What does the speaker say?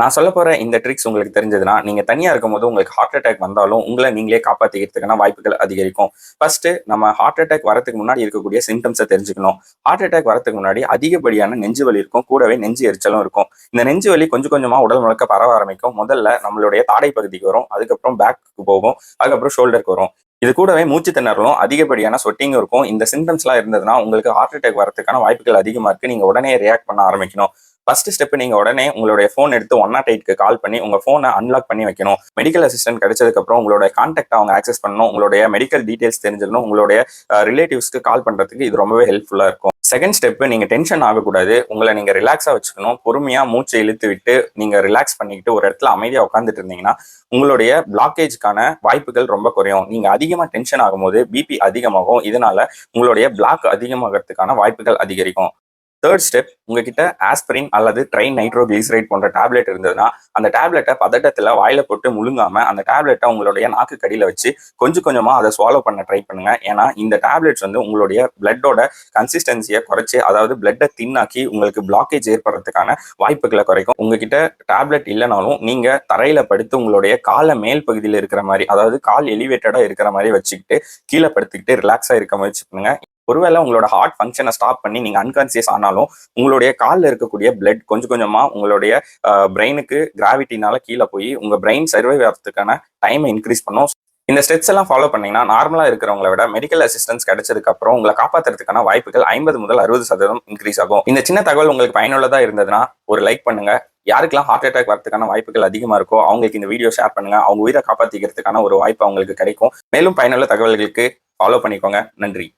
நான் சொல்ல போகிற இந்த ட்ரிக்ஸ் உங்களுக்கு தெரிஞ்சதுன்னா நீங்கள் தனியாக இருக்கும் இருக்கும்போது உங்களுக்கு ஹார்ட் அட்டாக் வந்தாலும் உங்களை நீங்களே காப்பாற்றிக்கிறதுக்கான வாய்ப்புகள் அதிகரிக்கும். ஃபர்ஸ்ட் நம்ம ஹார்ட் அட்டாக் வரதுக்கு முன்னாடி இருக்கக்கூடிய சிம்டம்ஸை தெரிஞ்சுக்கணும். ஹார்ட் அட்டாக் வரதுக்கு முன்னாடி அதிகப்படியான நெஞ்சு வலி இருக்கும் கூடவே நெஞ்சு எரிச்சலும் இருக்கும். இந்த நெஞ்சு வலி கொஞ்சம் கொஞ்சமாக உடல் முழுக்க பரவ ஆரம்பிக்கும். முதல்ல நம்மளுடைய தாடை பகுதிக்கு வரும் அதுக்கப்புறம் பேக்கு போகும் அதுக்கப்புறம் ஷோல்டருக்கு வரும். இது கூடவே மூச்சு திணறலும் அதிகப்படியான சொட்டிங்கும் இருக்கும். இந்த சிம்டம்ஸ்லாம் இருந்ததுன்னா உங்களுக்கு ஹார்ட் அட்டாக் வரதுக்கான வாய்ப்புகள் அதிகமாக இருக்குது நீங்கள் உடனே ரியாக்ட் பண்ண ஆரம்பிக்கணும். ஃபர்ஸ்ட் ஸ்டெப் நீங்க உடனே உங்களுடைய ஃபோன் எடுத்து ஒன் நாட் எயிட்க்கு கால் பண்ணி உங்க ஃபோனை அன்லாக் பண்ணி வைக்கணும். மெடிக்கல் அசிஸ்டன்ட் கிடைச்சதுக்கு அப்புறம் உங்களுடைய கான்டாக்ட் அவங்க ஆக்சஸ் பண்ணணும். உங்களுடைய மெடிக்கல் டீடைல்ஸ் தெரிஞ்சிடணும். உங்களுடைய ரிலேட்டிவ்ஸ்க்கு கால் பண்றதுக்கு இது ரொம்பவே ஹெல்ப்ஃபுல்லா இருக்கும். செகண்ட் ஸ்டெப் நீங்க டென்ஷன் ஆகக்கூடாது. உங்களை நீங்க ரிலாக்ஸா வச்சுக்கணும். பொறுமையா மூச்சை இழுத்து விட்டு நீங்க ரிலாக்ஸ் பண்ணிக்கிட்டு ஒரு இடத்துல அமைதியா உட்காந்துட்டு இருந்தீங்கன்னா உங்களுடைய பிளாக்கேஜ்க்கான வாய்ப்புகள் ரொம்ப குறையும். நீங்க அதிகமா டென்ஷன் ஆகும்போது பிபி அதிகமாகும். இதனால உங்களுடைய பிளாக் அதிகமாகிறதுக்கான வாய்ப்புகள் அதிகரிக்கும். தேர்ட் ஸ்டெப் உங்ககிட்ட ஆஸ்பிரின் அல்லது ட்ரைன் நைட்ரோகிளிசரைட் போன்ற டேப்லெட் இருந்ததுன்னா அந்த டேப்லெட்டை பதட்டத்தில் வாயில போட்டு முழுங்காம அந்த டேப்லெட்டை உங்களுடைய நாக்கு கடியில் வச்சு கொஞ்சம் கொஞ்சமாக அதை ஸ்வாலோ பண்ண ட்ரை பண்ணுங்க. ஏன்னா இந்த டேப்லெட்ஸ் வந்து உங்களுடைய பிளட்டோட கன்சிஸ்டன்சியை குறைச்சி அதாவது பிளட்டை தின்னாக்கி உங்களுக்கு பிளாக்கேஜ் ஏற்படுறதுக்கான வாய்ப்புகளை குறைக்கும். உங்ககிட்ட டேப்லெட் இல்லைனாலும் நீங்க தரையில படுத்து உங்களுடைய காலை மேல் பகுதியில் இருக்கிற மாதிரி அதாவது கால் எலிவேட்டடா இருக்கிற மாதிரி வச்சுக்கிட்டு கீழே படுத்துக்கிட்டு ரிலாக்ஸா இருக்க முயற்சி பண்ணுங்க. ஒருவேளை உங்களோட ஹார்ட் ஃபங்க்ஷனை ஸ்டாப் பண்ணி நீங்க அன்கான்சியஸ் ஆனாலும் உங்களுடைய காலில் இருக்கக்கூடிய பிளட் கொஞ்சம் கொஞ்சமா உங்களுடைய பிரெயினுக்கு கிராவிட்டினால கீழே போய் உங்க பிரெயின் சர்வைவ் ஆகிறதுக்கான டைமை இன்க்ரீஸ் பண்ணும். இந்த ஸ்டெப்ஸ் எல்லாம் ஃபாலோ பண்ணீங்கன்னா நார்மலா இருக்கிறவங்கள விட மெடிக்கல் அசிஸ்டன்ஸ் கிடைச்சதுக்கு அப்புறம் உங்களை காப்பாத்துறதுக்கான வாய்ப்புகள் ஐம்பது முதல் அறுபது சதவீதம் இன்க்ரீஸ் ஆகும். இந்த சின்ன தகவல் உங்களுக்கு பயனுள்ளதா இருந்ததுன்னா ஒரு லைக் பண்ணுங்க. யாருக்கெல்லாம் ஹார்ட் அட்டாக் வரதுக்கான வாய்ப்புகள் அதிகமா இருக்கோ அவங்களுக்கு இந்த வீடியோ ஷேர் பண்ணுங்க. அவங்க உயிரை காப்பாற்றிக்கிறதுக்கான ஒரு வாய்ப்பு அவங்களுக்கு கிடைக்கும். மேலும் பயனுள்ள தகவல்களுக்கு ஃபாலோ பண்ணிக்கோங்க. நன்றி.